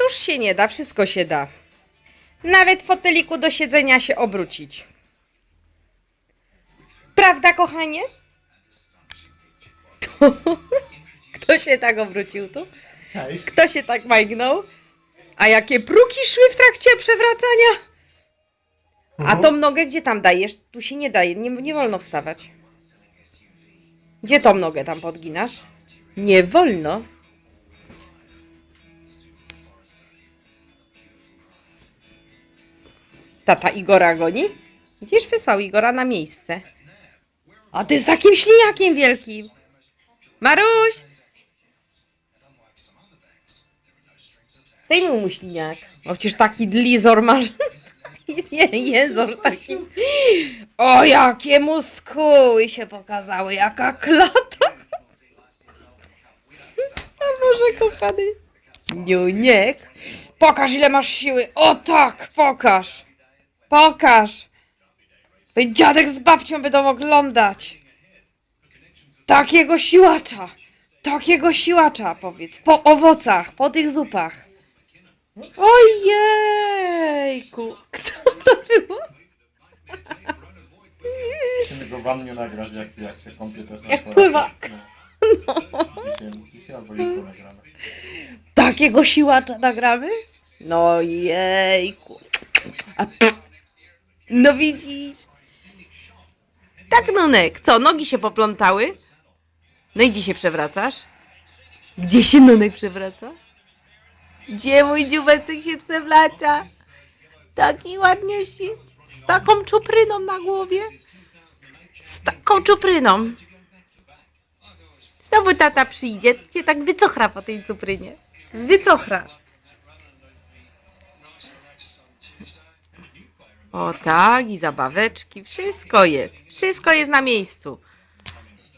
Cóż się nie da, wszystko się da. Nawet foteliku do siedzenia się obrócić. Prawda, kochanie? Kto się tak obrócił tu? Cześć. Kto się tak majgnął? A jakie pruki szły w trakcie przewracania? A tą nogę gdzie tam dajesz? Tu się nie daje, nie, nie wolno wstawać. Gdzie tą nogę tam podginasz? Nie wolno. Tata Igora goni? Gdzieś wysłał Igora na miejsce. A ty z takim śliniakiem wielkim. Maruś! Zdejmij mu śliniak. Bo przecież taki dlizor masz. Nie, jezor taki. O, jakie muskuły się pokazały, jaka klata. O Boże, kochany. Niuniek. Pokaż, ile masz siły. O tak, pokaż. Pokaż. Twój dziadek z babcią będą oglądać. Takiego siłacza. Takiego siłacza, powiedz. Po owocach, po tych zupach. Ojejku. Kto to było? Musimy go wannie nagrać, jak, jak się kąpie też na Jak pływa. No. Dzisiaj, dzisiaj albo jutro nagramy. Takiego siłacza nagramy? No jejku. A, no widzisz. Tak, Nonek. Co, nogi się poplątały? No i gdzie się przewracasz? Gdzie się Nonek przewraca? Gdzie mój dziubecek się przewraca? Taki ładniusi. Z taką czupryną na głowie. Z taką czupryną. Znowu tata przyjdzie, cię tak wycochra po tej cuprynie. Wycochra. O tak, i zabaweczki, wszystko jest. Wszystko jest na miejscu.